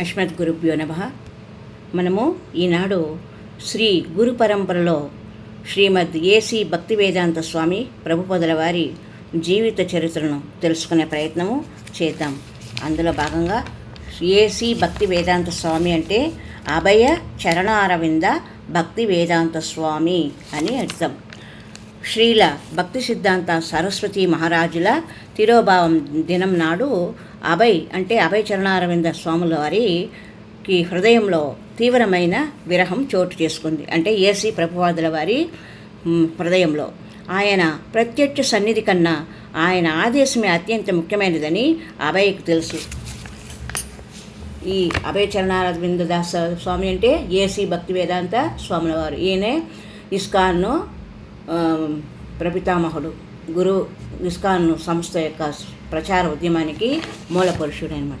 అస్మద్ గురుభ్యో నమ. మనము ఈనాడు శ్రీ గురు పరంపరలో శ్రీమద్ ఏసి భక్తి వేదాంత స్వామి ప్రభుపదుల వారి జీవిత చరిత్రను తెలుసుకునే ప్రయత్నము చేద్దాం. అందులో భాగంగా ఏసి భక్తి వేదాంత స్వామి అంటే అభయ చరణారవింద భక్తి వేదాంత స్వామి అని అర్థం. శ్రీల భక్తి సిద్ధాంత సరస్వతి మహారాజుల తిరోభావం దినం నాడు అభయ్ అంటే అభయ చరణారవింద స్వాముల వారికి హృదయంలో తీవ్రమైన విరహం చోటు చేసుకుంది. అంటే ఏసీ ప్రభువాదుల వారి హృదయంలో. ఆయన ప్రత్యక్ష సన్నిధి కన్నా ఆయన ఆదేశమే అత్యంత ముఖ్యమైనదని అభయ్కి తెలుసు. ఈ అభయ చరణారవింద దాస స్వామి అంటే ఏసీ భక్తి వేదాంత స్వాముల వారు ఈయనే ఇస్కాన్ను ప్రపితామహుడు. గురు ఇస్కాన్ సంస్థ యొక్క ప్రచార ఉద్యమానికి మూల పురుషుడు అనమాట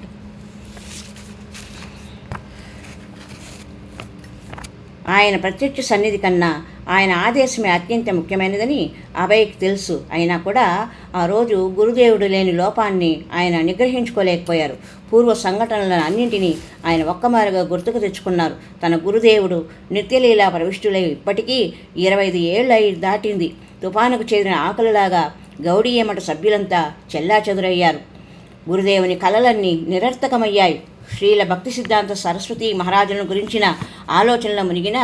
ఆయన ప్రత్యక్ష సన్నిధి కన్నా ఆయన ఆదేశమే అత్యంత ముఖ్యమైనదని అభయ్కి తెలుసు. అయినా కూడా ఆ రోజు గురుదేవుడు లేని లోపాన్ని ఆయన నిగ్రహించుకోలేకపోయారు. పూర్వ సంఘటనలను అన్నింటినీ ఆయన ఒక్కమారుగా గుర్తుకు తెచ్చుకున్నారు. తన గురుదేవుడు నిత్యలీలా ప్రవిష్టులై ఇప్పటికీ ఇరవై ఐదు ఏళ్ళు అయి దాటింది. తుఫానుకు చేరిన ఆకలిలాగా గౌడీయమఠ సభ్యులంతా చెల్లాచెదురయ్యారు గురుదేవుని కలలన్నీ నిరర్థకమయ్యాయి. శ్రీల భక్తి సిద్ధాంత సరస్వతి మహారాజులను గురించిన ఆలోచనలో మునిగిన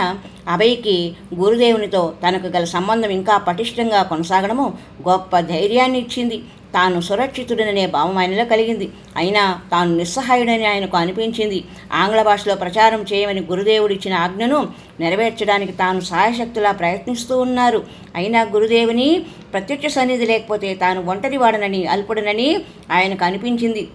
అభయ్కి గురుదేవునితో తనకు గల సంబంధం ఇంకా పటిష్టంగా కొనసాగడము గొప్ప ధైర్యాన్ని ఇచ్చింది తాను సురక్షితుడననే భావం ఆయనలో కలిగింది. అయినా తాను నిస్సహాయుడని ఆయనకు అనిపించింది. ఆంగ్ల భాషలో ప్రచారం చేయమని గురుదేవుడు ఇచ్చిన ఆజ్ఞను నెరవేర్చడానికి తాను సహాయశక్తులా ప్రయత్నిస్తూ ఉన్నారు. అయినా గురుదేవుని ప్రత్యక్ష సన్నిధి లేకపోతే తాను ఒంటరివాడనని అల్పుడనని ఆయనకు అనిపించింది.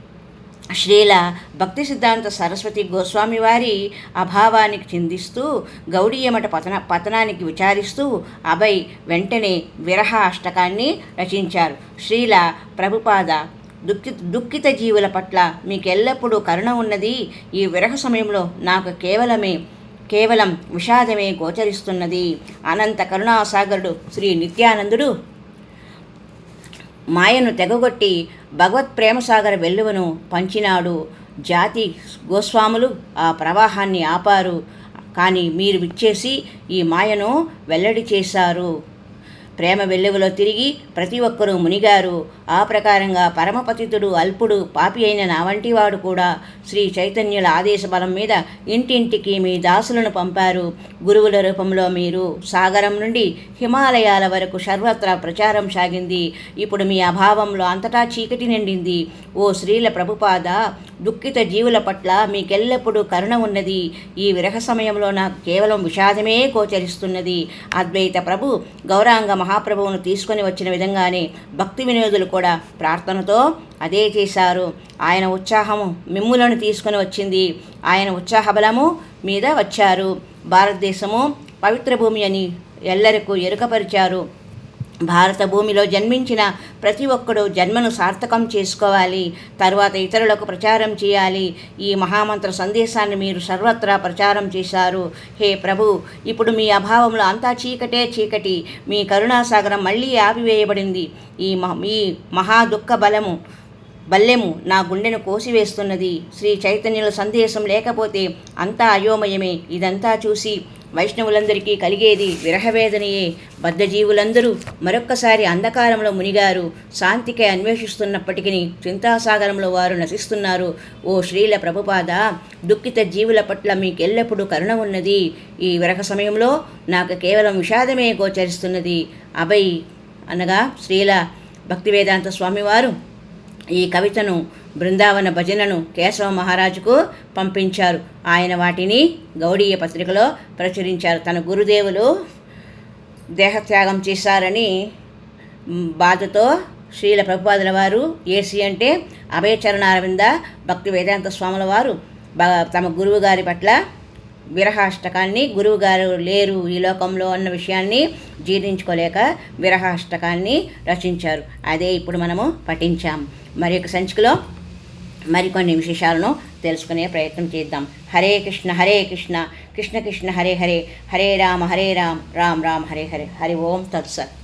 శ్రీల భక్తి సిద్ధాంత సరస్వతి గోస్వామి వారి అభావానికి చిందిస్తూ గౌడీయమఠ పతన పతనానికి విచారిస్తూ అభయ్ వెంటనే విరహ అష్టకాన్ని రచించారు. శ్రీల ప్రభుపాద దుఃఖి దుఃఖిత జీవుల పట్ల మీకెల్లప్పుడూ కరుణ ఉన్నది. ఈ విరహ సమయంలో నాకు కేవలమే కేవలం విషాదమే గోచరిస్తున్నది. అనంత కరుణాసాగరుడు శ్రీ నిత్యానందుడు మాయను తెగగొట్టి భగవత్ ప్రేమసాగర వెల్లువను పంచినాడు జాతి గోస్వాములు. ఆ ప్రవాహాన్ని ఆపారు. కానీ మీరు విచ్చేసి ఈ మాయను వెల్లడి చేశారు. ప్రేమ వెల్లువలో తిరిగి ప్రతి ఒక్కరూ మునిగారు. ఆ ప్రకారంగా పరమపతితుడు అల్పుడు పాపి అయిన నా వంటివాడు కూడా శ్రీ చైతన్యుల ఆదేశ బలం మీద ఇంటింటికి మీ దాసులను పంపారు. గురువుల రూపంలో మీరు సాగరం నుండి హిమాలయాల వరకు సర్వత్రా ప్రచారం సాగింది. ఇప్పుడు మీ అభావంలో అంతటా చీకటి నిండింది. ఓ స్త్రీల ప్రభుపాద దుఃఖిత జీవుల పట్ల మీకెల్లప్పుడూ కరుణ ఉన్నది. ఈ విరహ సమయంలో నాకు కేవలం విషాదమే గోచరిస్తున్నది. అద్వైత ప్రభు గౌరాంగ మహాప్రభువును తీసుకొని వచ్చిన విధంగానే భక్తి వినోదులు కూడా ప్రార్థనతో అదే చేశారు. ఆయన ఉత్సాహము మిమ్ములను తీసుకొని వచ్చింది. ఆయన ఉత్సాహ బలము మీద వచ్చారు. భారతదేశము పవిత్ర భూమి అని ఎల్లరికూ ఎరుకపరిచారు. భారత భూమిలో జన్మించిన ప్రతి ఒక్కడూ జన్మను సార్థకం చేసుకోవాలి తర్వాత ఇతరులకు ప్రచారం చేయాలి. ఈ మహామంత్ర సందేశాన్ని మీరు సర్వత్రా ప్రచారం చేశారు. హే ప్రభు ఇప్పుడు మీ అభావంలో అంతా చీకటే చీకటి. మీ కరుణాసాగరం మళ్ళీ ఆపివేయబడింది ఈ మహ ఈ మహా దుఃఖ బలము బల్లెము నా గుండెను కోసివేస్తున్నది. శ్రీ చైతన్యుల సందేశం లేకపోతే అంతా అయోమయమే. ఇదంతా చూసి వైష్ణవులందరికీ కలిగేది విరహవేదనయే. బద్ధజీవులందరూ మరొక్కసారి అంధకారంలో మునిగారు. శాంతికై అన్వేషిస్తున్నప్పటికీ చింతాసాగరంలో వారు నశిస్తున్నారు. ఓ శ్రీల ప్రభుపాద దుఃఖిత జీవుల పట్ల మీకెల్లప్పుడూ కరుణ ఉన్నది. ఈ విరహ సమయంలో నాకు కేవలం విషాదమే గోచరిస్తున్నది. అభయ్ అనగా శ్రీల భక్తివేదాంత స్వామివారు ఈ కవితను బృందావన భజనను కేశవ మహారాజుకు పంపించారు. ఆయన వాటిని గౌడీయ పత్రికలో ప్రచురించారు. తన గురుదేవులు దేహత్యాగం చేశారని బాధతో శ్రీల ప్రభుపాదుల వారు ఏసీ అంటే అభయచరణ అరవింద భక్తి వేదాంత స్వాముల వారు బ- తమ గురువు గారి పట్ల విరహాష్టకాన్ని గురువుగారు లేరు ఈ లోకంలో అన్న విషయాన్ని జీర్ణించుకోలేక విరహాష్టకాన్ని రచించారు. అదే ఇప్పుడు మనము పఠించాం. మరి యొక్క సంచికలో మరికొన్ని విశేషాలను తెలుసుకునే ప్రయత్నం చేద్దాం. హరే కృష్ణ హరే కృష్ణ కృష్ణ కృష్ణ హరే హరే హరే రామ హరే రామ్ రామ్ రామ్ హరే హరే హరి ఓం తత్సత్.